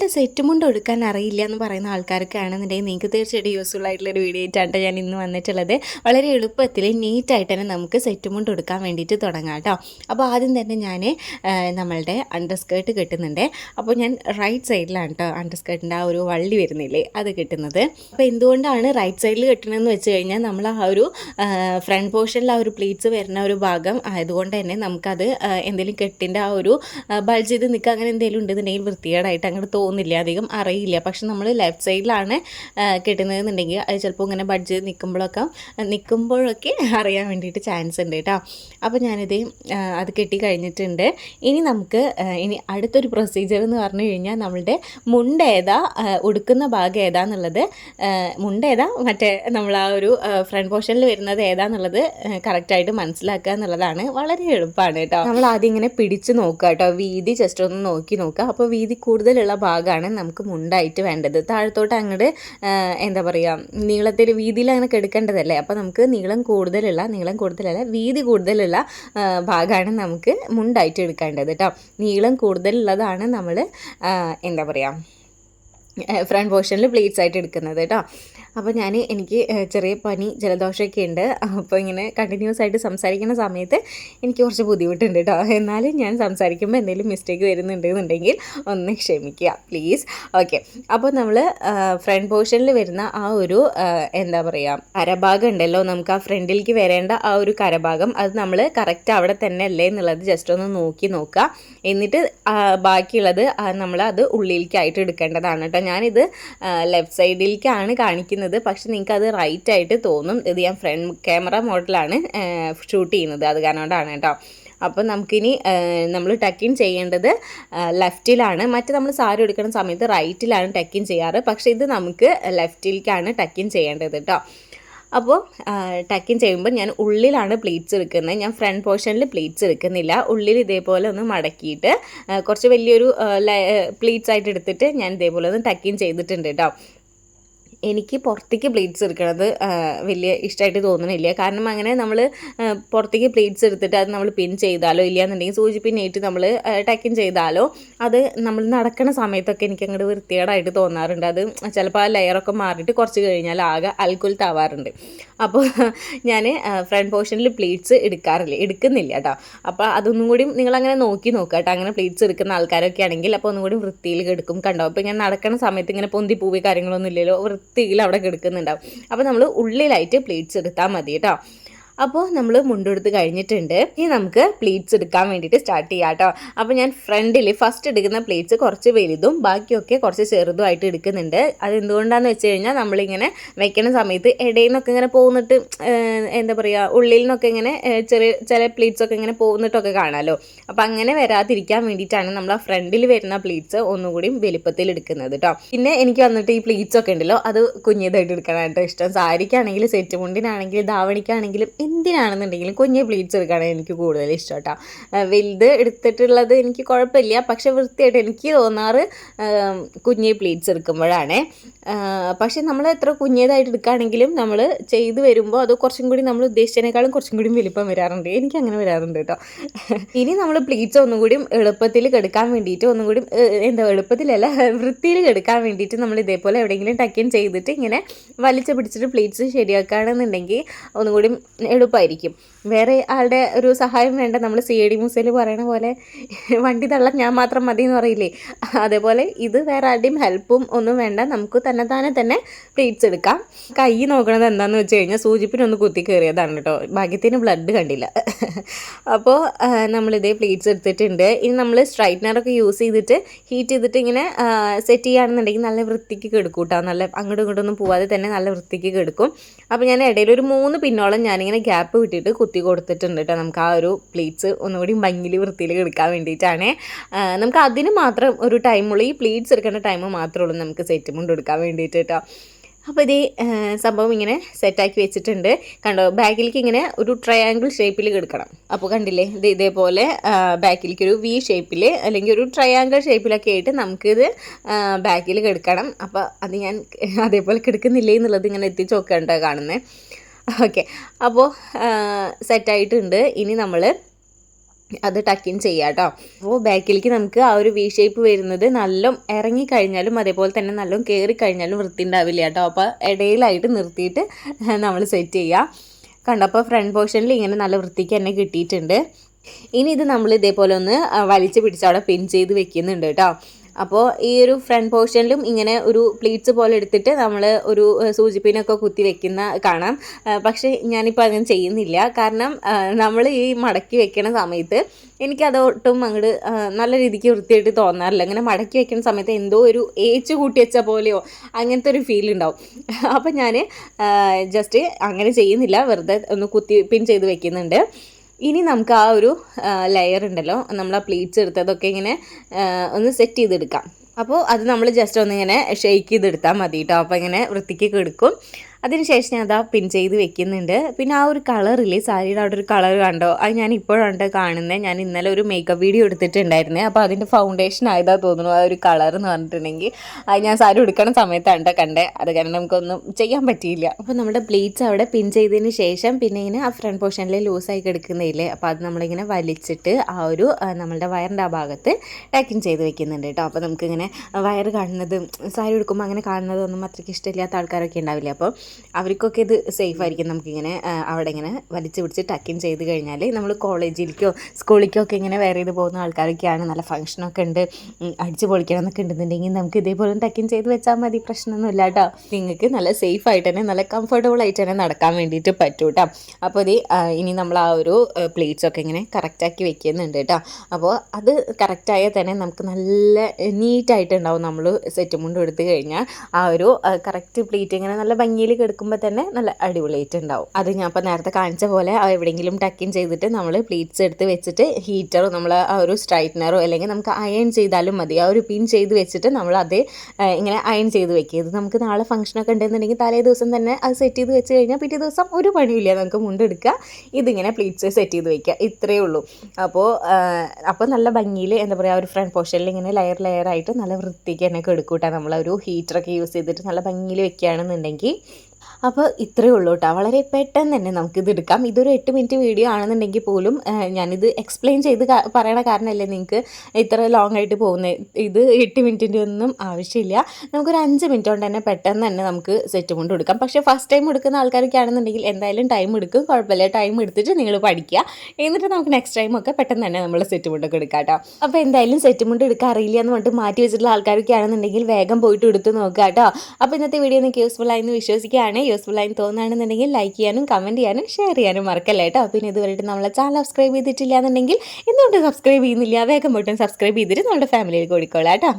നമ്മളുടെ സെറ്റ് മുണ്ട് എടുക്കാൻ അറിയില്ല എന്ന് പറയുന്ന ആൾക്കാർക്ക് ആണെന്നുണ്ടെങ്കിൽ നിങ്ങൾക്ക് തീർച്ചയായിട്ടും യൂസ്ഫുൾ ആയിട്ടുള്ള ഒരു വീഡിയോ ആയിട്ടാണ് ഞാൻ ഇന്ന് വന്നിട്ടുള്ളത്. വളരെ എളുപ്പത്തിൽ നീറ്റായിട്ട് തന്നെ നമുക്ക് സെറ്റ് മുണ്ട് എടുക്കാൻ വേണ്ടിയിട്ട് തുടങ്ങാം കേട്ടോ. അപ്പോൾ ആദ്യം തന്നെ ഞാൻ നമ്മളുടെ അണ്ടർ സ്കേർട്ട് കിട്ടുന്നുണ്ട്. അപ്പോൾ ഞാൻ റൈറ്റ് സൈഡിലാണ് കേട്ടോ അണ്ടർ സ്കേർട്ടിന്റെ ആ ഒരു വള്ളി വരുന്നില്ലേ അത് കിട്ടുന്നത്. അപ്പോൾ എന്തുകൊണ്ടാണ് റൈറ്റ് സൈഡിൽ കിട്ടണമെന്ന് വെച്ച് കഴിഞ്ഞാൽ നമ്മൾ ആ ഒരു ഫ്രണ്ട് പോർഷനിൽ ആ ഒരു പ്ലീറ്റ്സ് വരുന്ന ഒരു ഭാഗം ആയതുകൊണ്ട് തന്നെ നമുക്കത് എന്തെങ്കിലും കെട്ടിന്റെ ആ ഒരു ബൾജ് ചെയ്ത് നിൽക്കുക അങ്ങനെ എന്തെങ്കിലും ഉണ്ടെന്നുണ്ടെങ്കിൽ വൃത്തികേടായിട്ട് അങ്ങോട്ട് തോന്നില്ല അധികം അറിയില്ല. പക്ഷെ നമ്മൾ ലെഫ്റ്റ് സൈഡിലാണ് കിട്ടുന്നതെന്നുണ്ടെങ്കിൽ അത് ചിലപ്പോൾ ഇങ്ങനെ ബഡ്ജ് നിൽക്കുമ്പോഴൊക്കെ നിൽക്കുമ്പോഴൊക്കെ അറിയാൻ വേണ്ടിയിട്ട് ചാൻസ് ഉണ്ട് കേട്ടോ. അപ്പോൾ ഞാനിത് അത് കെട്ടി കഴിഞ്ഞിട്ടുണ്ട്. ഇനി നമുക്ക് ഇനി അടുത്തൊരു പ്രൊസീജിയർ എന്ന് പറഞ്ഞു കഴിഞ്ഞാൽ നമ്മളുടെ മുണ്ട് ഏതാ ഉടുക്കുന്ന ഭാഗം ഏതാന്നുള്ളത് മുണ്ട ഏതാ മറ്റേ നമ്മൾ ആ ഒരു ഫ്രണ്ട് പോർഷനിൽ വരുന്നത് ഏതാന്നുള്ളത് കറക്റ്റായിട്ട് മനസ്സിലാക്കുക എന്നുള്ളതാണ് വളരെ എളുപ്പമാണ് കേട്ടോ. നമ്മൾ ആദ്യം ഇങ്ങനെ പിടിച്ച് നോക്കുക കേട്ടോ. വീതി ജസ്റ്റ് ഒന്ന് നോക്കി നോക്കുക. അപ്പോൾ വീതി കൂടുതലുള്ള ഭാഗമാണ് നമുക്ക് മുണ്ടായിട്ട് വേണ്ടത്. താഴത്തോട്ട് അങ്ങോട്ട് എന്താ പറയുക നീളത്തിൽ വീതിയിൽ അങ്ങനെ കെടുക്കേണ്ടതല്ലേ? അപ്പോൾ നമുക്ക് നീളം കൂടുതലുള്ള നീളം കൂടുതലല്ല വീതി കൂടുതലുള്ള ഭാഗമാണ് നമുക്ക് മുണ്ടായിട്ട് എടുക്കേണ്ടത് കേട്ടോ നീളം കൂടുതലുള്ളതാണ് നമ്മൾ എന്താ പറയുക ഫ്രണ്ട് പോർഷനിൽ പ്ലേറ്റ്സ് ആയിട്ട് എടുക്കുന്നത് കേട്ടോ. അപ്പോൾ ഞാൻ എനിക്ക് ചെറിയ പനി ജലദോഷമൊക്കെ ഉണ്ട്. അപ്പോൾ ഇങ്ങനെ കണ്ടിന്യൂസ് ആയിട്ട് സംസാരിക്കുന്ന സമയത്ത് എനിക്ക് കുറച്ച് ബുദ്ധിമുട്ടുണ്ട് കേട്ടോ. എന്നാലും ഞാൻ സംസാരിക്കുമ്പോൾ എന്തെങ്കിലും മിസ്റ്റേക്ക് വരുന്നുണ്ടെന്നുണ്ടെങ്കിൽ ഒന്ന് ക്ഷമിക്കുക പ്ലീസ് ഓക്കെ അപ്പോൾ നമ്മൾ ഫ്രണ്ട് പോർഷനിൽ വരുന്ന ആ ഒരു എന്താ പറയുക കരഭാഗം ഉണ്ടല്ലോ. നമുക്ക് ആ ഫ്രണ്ടിലേക്ക് വരേണ്ട ആ ഒരു കരഭാഗം അത് നമ്മൾ കറക്റ്റ് അവിടെ തന്നെ അല്ലേ എന്നുള്ളത് ജസ്റ്റ് ഒന്ന് നോക്കി നോക്കുക. എന്നിട്ട് ബാക്കിയുള്ളത് നമ്മൾ അത് ഉള്ളിലേക്കായിട്ട് എടുക്കേണ്ടതാണ് കേട്ടോ. ഞാനിത് ലെഫ്റ്റ് സൈഡിലേക്കാണ് കാണിക്കുന്നത്. പക്ഷെ നിങ്ങൾക്ക് അത് റൈറ്റ് ആയിട്ട് തോന്നും. ഇത് ഞാൻ ഫ്രണ്ട് ക്യാമറ മോഡലാണ് ഷൂട്ട് ചെയ്യുന്നത്. അത് കാരണം കേട്ടോ. അപ്പോൾ നമുക്കിനി നമ്മൾ ടക്കിൻ ചെയ്യേണ്ടത് ലെഫ്റ്റിലാണ് മറ്റേ നമ്മൾ സാരി എടുക്കുന്ന സമയത്ത് റൈറ്റിലാണ് ടക്കിൻ ചെയ്യാറ്. പക്ഷേ ഇത് നമുക്ക് ലെഫ്റ്റിലേക്കാണ് ടക്കിൻ ചെയ്യേണ്ടത് കേട്ടോ. അപ്പോൾ ടക്കിൻ ചെയ്യുമ്പോൾ ഞാൻ ഉള്ളിലാണ് പ്ലീറ്റ്സ് എടുക്കുന്നത്. ഞാൻ ഫ്രണ്ട് പോർഷനിൽ പ്ലീറ്റ്സ് എടുക്കുന്നില്ല. ഉള്ളിൽ ഇതേപോലെ ഒന്ന് മടക്കിയിട്ട് കുറച്ച് വലിയൊരു പ്ലീറ്റ്സ് ആയിട്ട് എടുത്തിട്ട് ഞാൻ ഇതേപോലെ ഒന്ന് ടക്കിൻ ചെയ്തിട്ടുണ്ട് കേട്ടോ എനിക്ക് പുറത്തേക്ക് പ്ലേറ്റ്സ് എടുക്കണത് വലിയ ഇഷ്ടമായിട്ട് തോന്നുന്നില്ല കാരണം അങ്ങനെ നമ്മൾ പുറത്തേക്ക് പ്ലേറ്റ്സ് എടുത്തിട്ട് അത് നമ്മൾ പിൻ ചെയ്താലോ ഇല്ലയെന്നുണ്ടെങ്കിൽ സൂചി പിന്നേറ്റ് നമ്മൾ ടക്കിൻ ചെയ്താലോ അത് നമ്മൾ നടക്കുന്ന സമയത്തൊക്കെ എനിക്ക് അങ്ങോട്ട് വൃത്തികേടായിട്ട് തോന്നാറുണ്ട്. അത് ചിലപ്പോൾ ആ ലെയറൊക്കെ മാറിയിട്ട് കുറച്ച് കഴിഞ്ഞാൽ ആകെ അൽക്കുലത്താവാറുണ്ട് അപ്പോൾ ഞാൻ ഫ്രണ്ട് പോർഷനിൽ പ്ലേറ്റ്സ് എടുക്കാറില്ല എടുക്കുന്നില്ല കേട്ടോ അപ്പോൾ അതൊന്നും കൂടി നിങ്ങളങ്ങനെ നോക്കി നോക്കുക കേട്ടോ അങ്ങനെ പ്ലേറ്റ്സ് എടുക്കുന്ന ആൾക്കാരൊക്കെ ആണെങ്കിൽ അപ്പോൾ ഒന്നും കൂടി വൃത്തിയിൽ എടുക്കും. കണ്ടോ? അപ്പോൾ ഇങ്ങനെ നടക്കുന്ന സമയത്ത് ഇങ്ങനെ പൊന്തി പൂവി കാര്യങ്ങളൊന്നും ഇല്ലല്ലോ. വൃത്തിയിൽ അവിടെ കിടക്കുന്നുണ്ടാവും. അപ്പോൾ നമ്മൾ ഉള്ളിലായിട്ട് പ്ലേറ്റ്സ് എടുത്താൽ മതി കേട്ടോ. അപ്പോൾ നമ്മൾ മുണ്ടെടുത്ത് കഴിഞ്ഞിട്ടുണ്ട്. ഇനി നമുക്ക് പ്ലേറ്റ്സ് എടുക്കാൻ വേണ്ടിയിട്ട് സ്റ്റാർട്ട് ചെയ്യാം കേട്ടോ അപ്പോൾ ഞാൻ ഫ്രണ്ടിൽ ഫസ്റ്റ് എടുക്കുന്ന പ്ലേറ്റ്സ് കുറച്ച് വലുതും ബാക്കിയൊക്കെ കുറച്ച് ചെറുതുമായിട്ട് എടുക്കുന്നുണ്ട്. അത് എന്തുകൊണ്ടാണെന്ന് വെച്ച് കഴിഞ്ഞാൽ നമ്മളിങ്ങനെ വെക്കുന്ന സമയത്ത് ഇടയിൽ നിന്നൊക്കെ ഇങ്ങനെ പോകുന്നിട്ട് എന്താ പറയുക ഉള്ളിൽ നിന്നൊക്കെ ഇങ്ങനെ ചെറിയ ചില പ്ലേറ്റ്സ് ഒക്കെ ഇങ്ങനെ പോകുന്നിട്ടൊക്കെ കാണാമല്ലോ അപ്പോൾ അങ്ങനെ വരാതിരിക്കാൻ വേണ്ടിയിട്ടാണ് നമ്മൾ ആ ഫ്രണ്ടിൽ വരുന്ന പ്ലേറ്റ്സ് ഒന്നുകൂടി വലുപ്പത്തിൽ എടുക്കുന്നത് കേട്ടോ പിന്നെ എനിക്ക് വന്നിട്ട് ഈ പ്ലേറ്റ്സ് ഒക്കെ ഉണ്ടല്ലോ അത് കുഞ്ഞതായിട്ട് എടുക്കാനായിട്ട് ഇഷ്ടം. സാരിക്കാണെങ്കിലും സെറ്റ് മുണ്ടിനാണെങ്കിലും ധാവണിക്കാണെങ്കിലും എന്തിനാണെന്നുണ്ടെങ്കിലും കുഞ്ഞ് പ്ലേറ്റ്സ് എടുക്കാനാണ് എനിക്ക് കൂടുതൽ ഇഷ്ടം കേട്ടോ. വലുത് എടുത്തിട്ടുള്ളത് എനിക്ക് കുഴപ്പമില്ല. പക്ഷെ വൃത്തിയായിട്ട് എനിക്ക് തോന്നാറ് കുഞ്ഞ് പ്ലേറ്റ്സ് എടുക്കുമ്പോഴാണ്. പക്ഷെ നമ്മൾ എത്ര കുഞ്ഞേതായിട്ട് എടുക്കുകയാണെങ്കിലും നമ്മൾ ചെയ്ത് വരുമ്പോൾ അത് കുറച്ചും കൂടി നമ്മൾ ഉദ്ദേശിച്ചതിനേക്കാളും കുറച്ചും കൂടി വലിപ്പം വരാറുണ്ട്. എനിക്ക് അങ്ങനെ വരാറുണ്ട് കേട്ടോ. ഇനി നമ്മൾ പ്ലേറ്റ്സ് ഒന്നും കൂടി എളുപ്പത്തിൽ കെടുക്കാൻ വേണ്ടിയിട്ട് ഒന്നും കൂടി എന്താ എളുപ്പത്തിലല്ല വൃത്തിയിൽ കെടുക്കാൻ വേണ്ടിയിട്ട് നമ്മൾ ഇതേപോലെ എവിടെയെങ്കിലും ടക്കിൻ ചെയ്തിട്ട് ഇങ്ങനെ വലിച്ചു പിടിച്ചിട്ട് പ്ലേറ്റ്സ് ശരിയാക്കുകയാണെന്നുണ്ടെങ്കിൽ ഒന്നും കൂടി എളുപ്പമായിരിക്കും വേറെ ആളുടെ ഒരു സഹായം വേണ്ട. നമ്മൾ സി ഡി മുസയിൽ പറയണ പോലെ വണ്ടി തള്ളാൻ ഞാൻ മാത്രം മതി എന്ന് പറയില്ലേ? അതേപോലെ ഇത് വേറെ ആരുടെയും ഹെൽപ്പും ഒന്നും വേണ്ട. നമുക്ക് തന്നെ തന്നെ തന്നെ പ്ലേറ്റ്സ് എടുക്കാം. കൈ നോക്കണത് എന്താണെന്ന് വെച്ച് കഴിഞ്ഞാൽ സൂചിപ്പിനൊന്ന് കുത്തി കയറിയതാണ് കേട്ടോ. ഭാഗ്യത്തിന് ബ്ലഡ് കണ്ടില്ല. അപ്പോൾ നമ്മളിതേ പ്ലേറ്റ്സ് എടുത്തിട്ടുണ്ട്. ഇനി നമ്മൾ സ്ട്രൈറ്റ്നറൊക്കെ യൂസ് ചെയ്തിട്ട് ഹീറ്റ് ചെയ്തിട്ട് ഇങ്ങനെ സെറ്റ് ചെയ്യുകയാണെന്നുണ്ടെങ്കിൽ നല്ല വൃത്തിക്ക് കെടുക്കും കേട്ടോ. നല്ല അങ്ങോട്ടും ഇങ്ങോട്ടൊന്നും പോവാതെ തന്നെ നല്ല വൃത്തിക്ക് കെടുക്കും. അപ്പോൾ ഞാൻ ഇടയിൽ ഒരു മൂന്ന് പിന്നോളം ഞാനിങ്ങനെ ഗ്യാപ്പ് വിട്ടിട്ട് കുത്തി കൊടുത്തിട്ടുണ്ട് കേട്ടോ നമുക്ക് ആ ഒരു പ്ലേറ്റ്സ് ഒന്നുകൂടി ഭംഗിയിൽ വൃത്തിയിൽ എടുക്കാൻ വേണ്ടിയിട്ടാണ്. നമുക്ക് അതിന് മാത്രം ഒരു ടൈമുള്ളൂ ഈ പ്ലേറ്റ്സ് എടുക്കേണ്ട ടൈം മാത്രമേ ഉള്ളൂ നമുക്ക് സെറ്റ് മുണ്ട് എടുക്കാൻ വേണ്ടിയിട്ട് കേട്ടോ അപ്പോൾ ഇത് സംഭവം ഇങ്ങനെ സെറ്റാക്കി വെച്ചിട്ടുണ്ട്. കണ്ടോ ബാക്കിലേക്ക് ഇങ്ങനെ ഒരു ട്രയാങ്കിൾ ഷേപ്പിൽ കിടക്കണം അപ്പോൾ കണ്ടില്ലേ ഇത് ഇതേപോലെ ബാക്കിലേക്ക് ഒരു വി ഷേപ്പിൽ അല്ലെങ്കിൽ ഒരു ട്രയാങ്കിൾ ഷേപ്പിലൊക്കെ ആയിട്ട് നമുക്കിത് ബാക്കിൽ കിടക്കണം അപ്പോൾ അത് ഞാൻ അതേപോലെ കിടക്കുന്നില്ലേ എന്നുള്ളത് ഇങ്ങനെ എത്തിച്ച് നോക്കേണ്ട കാണുന്നത് ഓക്കെ അപ്പോൾ സെറ്റായിട്ടുണ്ട് ഇനി നമ്മൾ അത് ടക്കിൻ ചെയ്യാം കേട്ടോ അപ്പോൾ ബാക്കിലേക്ക് നമുക്ക് ആ ഒരു വി ഷേപ്പ് വരുന്നത് നല്ല ഇറങ്ങി കഴിഞ്ഞാലും അതേപോലെ തന്നെ നല്ല കയറി കഴിഞ്ഞാലും വൃത്തി ഉണ്ടാവില്ല കേട്ടോ അപ്പോൾ ഇടയിലായിട്ട് നിർത്തിയിട്ട് നമ്മൾ സെറ്റ് ചെയ്യുക കണ്ടപ്പോൾ ഫ്രണ്ട് പോർഷനിൽ ഇങ്ങനെ നല്ല വൃത്തിക്ക് തന്നെ കിട്ടിയിട്ടുണ്ട്. ഇനി ഇത് നമ്മൾ ഇതേപോലെ ഒന്ന് വലിച്ചു പിടിച്ച് അവിടെ പിൻ ചെയ്ത് വെക്കുന്നുണ്ട് കേട്ടോ അപ്പോൾ ഈ ഒരു ഫ്രണ്ട് പോർഷനിലും ഇങ്ങനെ ഒരു പ്ലീറ്റ്സ് പോലെ എടുത്തിട്ട് നമ്മൾ ഒരു സൂചിപ്പിനൊക്കെ കുത്തി വെക്കുന്ന കാണാം. പക്ഷേ ഞാനിപ്പോൾ അങ്ങനെ ചെയ്യുന്നില്ല. കാരണം നമ്മൾ ഈ മടക്കി വെക്കണ സമയത്ത് എനിക്കതൊട്ടും അങ്ങോട്ട് നല്ല രീതിക്ക് വൃത്തിയായിട്ട് തോന്നാറില്ല. അങ്ങനെ മടക്കി വെക്കുന്ന സമയത്ത് എന്തോ ഒരു ഏച്ച് കൂട്ടി വെച്ച പോലെയോ അങ്ങനത്തെ ഒരു ഫീൽ ഉണ്ടാവും. അപ്പം ഞാൻ ജസ്റ്റ് അങ്ങനെ ചെയ്യുന്നില്ല. വെറുതെ ഒന്ന് കുത്തി പിൻ ചെയ്ത് വെക്കുന്നുണ്ട്. ഇനി നമുക്ക് ആ ഒരു ലെയർ ഉണ്ടല്ലോ നമ്മൾ ആ പ്ലീറ്റ്സ് എടുത്തതൊക്കെ ഇങ്ങനെ ഒന്ന് സെറ്റ് ചെയ്തെടുക്കാം. അപ്പോൾ അത് നമ്മൾ ജസ്റ്റ് ഒന്നിങ്ങനെ ഷെയ്ക്ക് ചെയ്തെടുത്താൽ മതി കേട്ടോ അപ്പോൾ ഇങ്ങനെ വൃത്തിക്ക് കെടുക്കും. അതിനുശേഷം ഞാൻ അതാ പിൻ ചെയ്ത് വെക്കുന്നുണ്ട്. പിന്നെ ആ ഒരു കളറില്ലേ സാരിയുടെ അവിടെ ഒരു കളർ കണ്ടോ? അത് ഞാൻ ഇപ്പോഴാണ് കാണുന്നത് ഞാൻ ഇന്നലെ ഒരു മേക്കപ്പ് വീഡിയോ എടുത്തിട്ടുണ്ടായിരുന്നേ. അപ്പോൾ അതിന്റെ ഫൗണ്ടേഷൻ ആയതാ തോന്നുന്നു. ആ ഒരു കളർ എന്ന് പറഞ്ഞിട്ടുണ്ടെങ്കിൽ അത് ഞാൻ സാരി എടുക്കണ സമയത്താണ് കണ്ടേ. അത് കാരണം നമുക്കൊന്നും ചെയ്യാൻ പറ്റിയില്ല. അപ്പോൾ നമ്മുടെ പ്ലേറ്റ്സ് അവിടെ പിൻ ചെയ്തതിന് ശേഷം പിന്നെ ഇങ്ങനെ ആ ഫ്രണ്ട് പോർഷനിൽ ലൂസായി കിടക്കുന്നില്ലേ അപ്പോൾ അത് നമ്മളിങ്ങനെ വലിച്ചിട്ട് ആ ഒരു നമ്മളുടെ വയറിന്റെ ആ ഭാഗത്ത് ടാക്കിൻ ചെയ്ത് വെക്കുന്നുണ്ട് കേട്ടോ അപ്പോൾ നമുക്കിങ്ങനെ വയർ കാണുന്നതും സാരി എടുക്കുമ്പോൾ അങ്ങനെ കാണുന്നതൊന്നും അത്രയ്ക്ക് ഇഷ്ടമില്ലാത്ത ആൾക്കാരൊക്കെ ഉണ്ടാവില്ലേ? അപ്പോൾ അവർക്കൊക്കെ ഇത് സേഫ് ആയിരിക്കും നമുക്കിങ്ങനെ അവിടെ ഇങ്ങനെ വലിച്ചു പിടിച്ച് ടക്കിൻ ചെയ്ത് കഴിഞ്ഞാൽ നമ്മൾ കോളേജിലേക്കോ സ്കൂളിലേക്കോ ഒക്കെ ഇങ്ങനെ വേറെ ചെയ്ത് പോകുന്ന ആൾക്കാരൊക്കെയാണ്. നല്ല ഫംഗ്ഷനൊക്കെ ഉണ്ട്. അടിച്ച് പൊളിക്കണം എന്നൊക്കെ ഉണ്ടെന്നുണ്ടെങ്കിൽ നമുക്ക് ഇതേപോലെ ടക്കിൻ ചെയ്ത് വെച്ചാൽ മതി. പ്രശ്നമൊന്നുമില്ല കേട്ടോ നിങ്ങൾക്ക് നല്ല സേഫ് ആയിട്ട് തന്നെ നല്ല കംഫർട്ടബിൾ ആയിട്ട് തന്നെ നടക്കാൻ വേണ്ടിയിട്ട് പറ്റും കേട്ടോ അപ്പോൾ ഇത് ഇനി നമ്മൾ ആ ഒരു പ്ലേറ്റ്സ് ഒക്കെ ഇങ്ങനെ കറക്റ്റാക്കി വെക്കുന്നുണ്ട് കേട്ടോ അപ്പോൾ അത് കറക്റ്റായാൽ തന്നെ നമുക്ക് നല്ല നീറ്റായിട്ടുണ്ടാവും നമ്മൾ സെറ്റ് മുണ്ട് എടുത്തു കഴിഞ്ഞാൽ. ആ ഒരു കറക്റ്റ് പ്ലേറ്റ് ഇങ്ങനെ നല്ല ഭംഗിയിൽ കിടക്കുമ്പോൾ തന്നെ നല്ല അടിപൊളിയായിട്ട് ഉണ്ടാവും. അത് ഞാൻ ഇപ്പോൾ നേരത്തെ കാണിച്ച പോലെ എവിടെയെങ്കിലും ടക്കിൻ ചെയ്തിട്ട് നമ്മൾ പ്ലീറ്റ്സ് എടുത്ത് വെച്ചിട്ട് ഹീറ്ററോ നമ്മൾ ആ ഒരു സ്ട്രൈറ്റ്നറോ അല്ലെങ്കിൽ നമുക്ക് അയൺ ചെയ്താലും മതി. ആ ഒരു പിൻ ചെയ്ത് വെച്ചിട്ട് നമ്മൾ അത് ഇങ്ങനെ അയൺ ചെയ്ത് വെക്കുക ഇത് നമുക്ക് നാളെ ഫംഗ്ഷനൊക്കെ ഉണ്ടെന്നുണ്ടെങ്കിൽ തലേ ദിവസം തന്നെ അത് സെറ്റ് ചെയ്ത് വെച്ച് കഴിഞ്ഞാൽ പിറ്റേ ദിവസം ഒരു പണിയില്ല നമുക്ക് മുണ്ടെടുക്കുക ഇതിങ്ങനെ പ്ലീറ്റ്സ് സെറ്റ് ചെയ്ത് വെക്കുക. ഇത്രയേ ഉള്ളൂ. അപ്പോൾ അപ്പോൾ നല്ല ഭംഗിയിൽ എന്താ പറയുക ഒരു ഫ്രണ്ട് പോർഷനിൽ ഇങ്ങനെ ലെയർ ലെയർ ആയിട്ട് നല്ല വൃത്തിക്ക് തന്നെ എടുക്കൂട്ടാ നമ്മളൊരു ഹീറ്ററൊക്കെ യൂസ് ചെയ്തിട്ട് നല്ല ഭംഗിയിൽ വെക്കുകയാണെന്നുണ്ടെങ്കിൽ അപ്പോൾ ഇത്രയേ ഉള്ളൂ കേട്ടോ വളരെ പെട്ടെന്ന് തന്നെ നമുക്കിത് എടുക്കാം. ഇതൊരു എട്ട് മിനിറ്റ് വീഡിയോ ആണെന്നുണ്ടെങ്കിൽ പോലും ഞാനിത് എക്സ്പ്ലെയിൻ ചെയ്ത് പറയണ കാരണമല്ലേ നിങ്ങൾക്ക് ഇത്ര ലോങ് ആയിട്ട് പോകുന്നത് ഇത് എട്ട് മിനിറ്റിന്റെ ഒന്നും ആവശ്യമില്ല. നമുക്കൊരു അഞ്ച് മിനിറ്റ് കൊണ്ട് തന്നെ പെട്ടെന്ന് തന്നെ നമുക്ക് സെറ്റ് കൊണ്ട് കൊടുക്കാം. പക്ഷേ ഫസ്റ്റ് ടൈം എടുക്കുന്ന ആൾക്കാരൊക്കെ ആണെന്നുണ്ടെങ്കിൽ എന്തായാലും ടൈം എടുക്കും. കുഴപ്പമില്ല. ടൈം എടുത്തിട്ട് നിങ്ങൾ പഠിക്കുക. എന്നിട്ട് നമുക്ക് നെക്സ്റ്റ് ടൈം ഒക്കെ പെട്ടെന്ന് തന്നെ നമ്മൾ സെറ്റ് മുണ്ടൊക്കെ എടുക്കാം കേട്ടോ അപ്പോൾ എന്തായാലും സെറ്റ് മുണ്ട് എടുക്കാൻ അറിയില്ല എന്ന് പറഞ്ഞിട്ട് മാറ്റി വെച്ചിട്ടുള്ള ആൾക്കാരൊക്കെ ആണെന്നുണ്ടെങ്കിൽ വേഗം പോയിട്ട് എടുത്ത് നോക്കുക കേട്ടോ അപ്പോൾ ഇന്നത്തെ വീഡിയോ നിങ്ങൾക്ക് യൂസ്ഫുൾ ആയി എന്ന് വിശ്വസിക്കുകയാണ്. യൂസ്ഫുൾ ആയി തോന്നുകയാണെന്നുണ്ടെങ്കിൽ ലൈക്ക് ചെയ്യാനും കമന്റ് ചെയ്യാനും ഷെയർ ചെയ്യാനും മറക്കല്ല കേട്ടോ പിന്നെ ഇതുവരെയായിട്ട് നമ്മളെ ചാനൽ സബ്സ്ക്രൈബ് ചെയ്തിട്ടില്ല എന്നുണ്ടെങ്കിൽ എന്തുകൊണ്ട് സബ്സ്ക്രൈബ് ചെയ്യുന്നില്ല. വേഗം പോയിട്ടും സബ്സ്ക്രൈബ് ചെയ്തിട്ട് നമ്മുടെ ഫാമിലിയിൽ കൂടിക്കോളാം കേട്ടോ